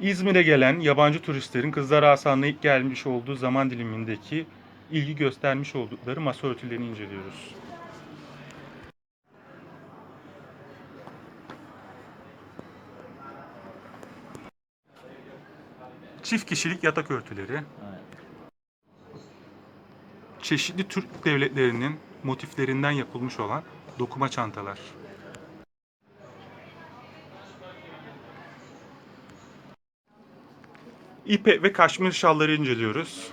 İzmir'e gelen yabancı turistlerin Kızlar Hasan'la ilk gelmiş olduğu zaman dilimindeki ilgi göstermiş oldukları masa örtülerini inceliyoruz. Çift kişilik yatak örtüleri, Evet. çeşitli Türk devletlerinin motiflerinden yapılmış olan dokuma çantalar. İpek ve kaşmir şalları inceliyoruz.